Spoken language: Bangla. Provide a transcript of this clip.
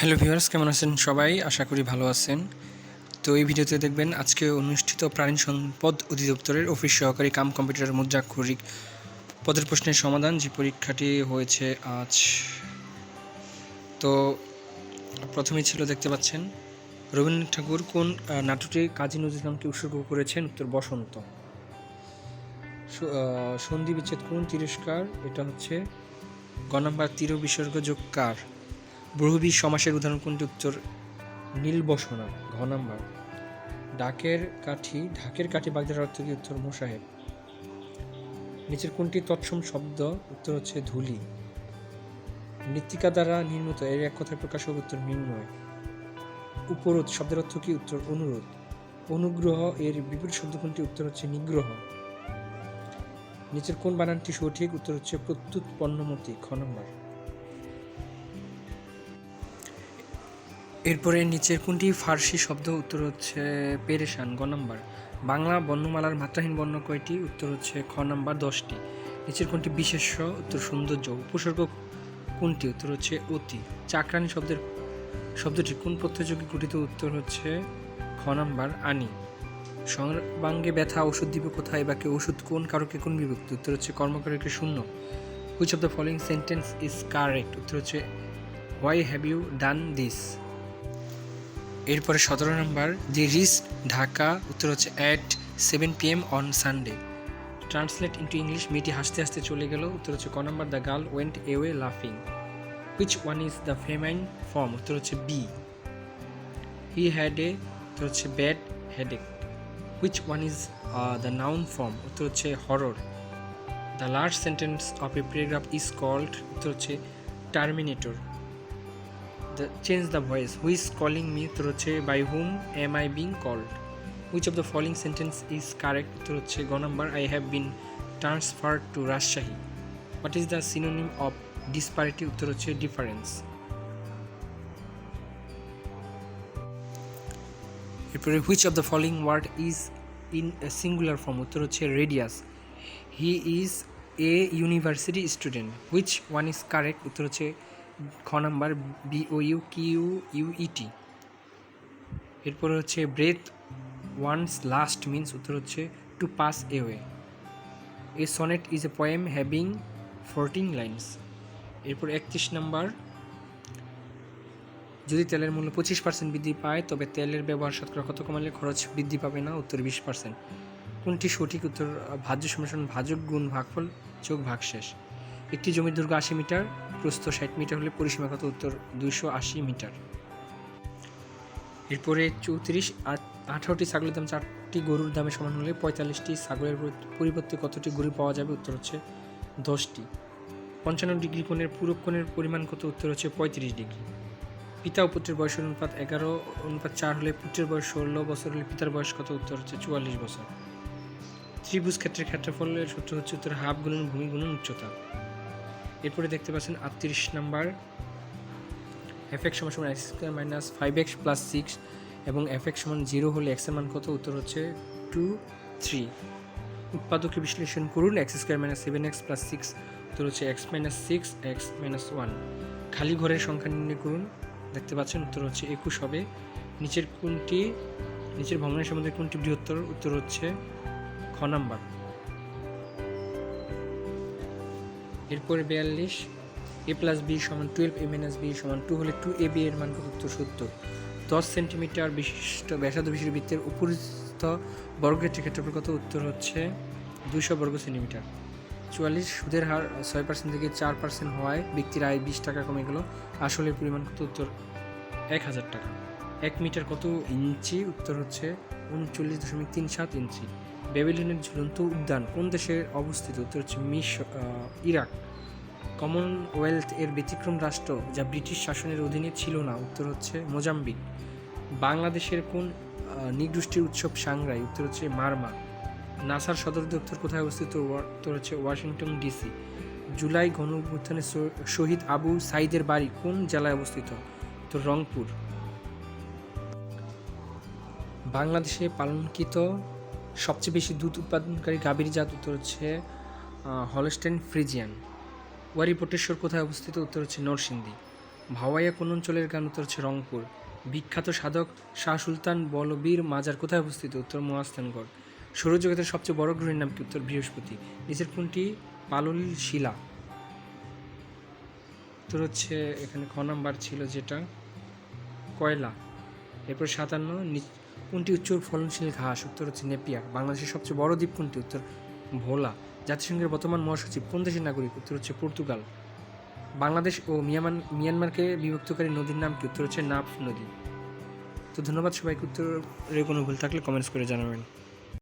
হ্যালো ভিউয়ার্স কেমন আছেন সবাই? আশা করি ভালো আছেন। তো এই ভিডিওতে দেখবেন আজকে অনুষ্ঠিত প্রাণী সম্পদ অধিদপ্তরের অফিস সহকারী কাম কম্পিউটার মুদ্রাক্ষরিক পদের প্রশ্নের সমাধান যে পরীক্ষাটি হয়েছে আজ। তো প্রথমেই ছিল দেখতে পাচ্ছেন রবীন্দ্রনাথ ঠাকুর কোন আহ, নাটকটি কাজী নজরুল ইসলামকে উৎসর্গ করেছেন? উত্তর বসন্ত। সন্ধি বিচ্ছেদ কোন তিরস্কার? এটা হচ্ছে গ নাম্বার তীর বিসর্গ যোগ কার? বহুবী সমাসের উদাহরণ কোনটি? উত্তর, নীলবসনা, ঘ নাম্বার। ডাকের কাঠি, ঢাকের কাঠি বাগদার অর্থ কি? উত্তর মোসাহেব নিচের কোনটি তৎসম শব্দ? উত্তর হচ্ছে ধুলি। মৃত্তিকা দ্বারা নির্মিত, এর এক কথায় প্রকাশ প্রকাশক উত্তর, নির্ণয়। উপরোধ, শব্দের অর্থ কি? উত্তর, অনুরোধ। অনুগ্রহ, এর বিপরীত শব্দ কোনটি? উত্তর হচ্ছে নিগ্রহ। নিচের কোন বানানটি সঠিক? উত্তর হচ্ছে প্রত্যুৎ পণ্যমতি খ নম্বর। এরপরে নিচের কোনটি ফার্সি শব্দ উত্তর হচ্ছে পেরেশান, গ নম্বর। বাংলা বর্ণমালার মাত্রাহীন বর্ণ কয়টি? উত্তর হচ্ছে খ নম্বর দশটি। নিচের কোনটি বিশেষ্য? উত্তর সৌন্দর্য। উপসর্গ কোনটি? উত্তর হচ্ছে অতি। চাকরানি শব্দের শব্দটি কোন প্রত্যযোগী গঠিত? উত্তর হচ্ছে খ নাম্বার আনি। সর্বাঙ্গে ব্যথা, ওষুধ দিবে কোথায় বা কে? ওষুধ কোন কারকে কোন বিভক্তি? উত্তর হচ্ছে কর্মকারকে শূন্য। Which of the following sentence is correct উত্তর হচ্ছে why have you done this এরপরে সতেরো নম্বর দি রিস ঢাকা, উত্তর হচ্ছে at seven P M on Sunday translate into English মেয়েটি হাসতে হাসতে চলে গেল। উত্তর হচ্ছে ক নম্বর দ্য গার্ল ওয়েন্ট এওয়ে লাফিং which one is the feminine form উত্তর হচ্ছে বি হি হ্যাড এ উত্তর হচ্ছে bad headache which one is the noun form উত্তর হচ্ছে horror the last sentence of a paragraph is called উত্তর হচ্ছে terminator the voice who is calling me উত্তর হচ্ছে by whom am I being called which of the following sentence is correct উত্তর হচ্ছে গ number I have been transferred to Rajshahi what is the synonym of disparity উত্তর হচ্ছে difference এরপরে which of the following word is in a singular form উত্তর হচ্ছে radius he is a university student which one is correct উত্তর হচ্ছে খ number B O U Q U E T এরপরে হচ্ছে ব্রেথ ওয়ান্স লাস্ট মিন্স উত্তর হচ্ছে to pass away a sonnet is a poem having fourteen lines এরপর একত্রিশ নাম্বার, যদি তেলের মূল্য পঁচিশ পার্সেন্ট বৃদ্ধি পায়, তবে তেলের ব্যবহার শতকরা কত কমালে খরচ বৃদ্ধি পাবে না? উত্তর বিশ পার্সেন্ট কোনটি সঠিক? উত্তর, ভাজ্য সমাসন ভাজক গুণ ভাগফল যোগ ভাগশেষ। একটি জমির দৈর্ঘ্য আশি মিটার, প্রস্থ ষাট মিটার হলে পরিসীমা কত উত্তর দুইশো আশি মিটার। এরপরে চৌত্রিশ আঠারোটি ছাগলের দাম চারটি গরুর দামে সমান হলে পঁয়তাল্লিশটি ছাগলের পরিবর্তে কতটি গরু পাওয়া যাবে? উত্তর হচ্ছে দশটি। পঞ্চান্ন ডিগ্রি কোণের পূরক কোণের পরিমাণ কত? উত্তর হচ্ছে পঁয়ত্রিশ ডিগ্রি। পিতা ও পুত্রের বয়স অনুপাত এগারো, অনুপাত চার হলে পুত্রের বয়স ষোলো বছর হলে পিতার বয়স কত? উত্তর হচ্ছে চুয়াল্লিশ বছর। ত্রিভুজ ক্ষেত্রের ক্ষেত্রফলের সূত্র হচ্ছে উত্তর হাফ গুণন ভূমি গুণন উচ্চতা। এরপরে দেখতে পাচ্ছেন আটত্রিশ নাম্বার। এফ এক্স সমান সমান X square minus five X plus six এবং এফ এক্স সমান জিরো হলে এক্সের মান কত? উত্তর হচ্ছে টু থ্রি উৎপাদকে বিশ্লেষণ করুন X square minus seven X plus six উত্তর হচ্ছে X minus six X minus one খালি ঘরের সংখ্যা নির্ণয় করুন, দেখতে পাচ্ছেন উত্তর হচ্ছে একুশ হবে। নিচের কোনটি? নিচের ভগ্নাংশের সম্বন্ধে কোনটি বৃহত্তর? উত্তর হচ্ছে খ নাম্বার। এরপরে বিয়াল্লিশ, এ প্লাস বি সমান টুয়েলভ এ মাইনাস বি সমান টু হলে টু এ বি এর মান কত? সত্তর। দশ সেন্টিমিটার বিশিষ্ট ব্যাসার্ধ বিশিষ্ট বৃত্তের উপরিস্থ বর্গক্ষেত্রের ক্ষেত্রফল কত? উত্তর হচ্ছে দুইশো বর্গ সেন্টিমিটার চুয়াল্লিশ, সুদের হার ছয় পার্সেন্ট থেকে চার পার্সেন্ট হওয়ায় ব্যক্তির আয় বিশ টাকা কমে গেল। আসলে পরিমাণ কত? উত্তর এক হাজার টাকা। এক মিটার কত ইঞ্চি? উত্তর হচ্ছে উনচল্লিশ দশমিক তিন সাত ইঞ্চি। ব্যাবিলনের ঝুলন্ত উদ্যান কোন দেশে অবস্থিত? উত্তর হচ্ছে মিশ ইরাক। কমনওয়েলথ এর ব্যতিক্রম রাষ্ট্র যা ব্রিটিশ শাসনের অধীনে ছিল না উত্তর হচ্ছে মোজাম্বিক। বাংলাদেশের কোন আহ, উৎসব সাংরাই উত্তর হচ্ছে মারমা নাসার সদর দপ্তর কোথায় অবস্থিত? উত্তর হচ্ছে ওয়াশিংটন ডিসি। জুলাই গণ অভ্যুত্থানে শহীদ আবু সাইদের বাড়ি কোন জেলায় অবস্থিত? তো রংপুর। বাংলাদেশে পালনকৃত সবচেয়ে বেশি দুধ উৎপাদনকারী গাভীর জাত উত্তর হচ্ছে হলস্টেন ফ্রিজিয়ান। ওয়ারি পটেশ্বর কোথায় অবস্থিত? উত্তর হচ্ছে নরসিংদী। ভাওয়াইয়া কোন অঞ্চলের গান? উত্তর হচ্ছে রংপুর। বিখ্যাত সাধক শাহ সুলতান বলবীর মাজার কোথায় অবস্থিত? উত্তর মহাস্থানগড়। সৌরজগতের সবচেয়ে বড় গ্রহের নাম কি? উত্তর বৃহস্পতি। নিচের কোনটি? পালল শিলা উত্তর হচ্ছে এখানে খ নাম্বার ছিল যেটা, কয়লা। এরপর সাতান্ন কোনটি? উচ্চ ফলনশীল ঘাস। উত্তর হচ্ছে নেপিয়া বাংলাদেশের সবচেয়ে বড় দ্বীপ কোনটি? উত্তর ভোলা। জাতিসংঘের বর্তমান মহাসচিব কোন দেশের নাগরিক? উত্তর হচ্ছে পর্তুগাল। বাংলাদেশ ও মিয়ানমার মিয়ানমারকে বিভক্তকারী নদীর নাম কি? উত্তর হচ্ছে নাফ নদী। তো ধন্যবাদ সবাইকে। উত্তরের কোনো ভুল থাকলে কমেন্টস করে জানাবেন।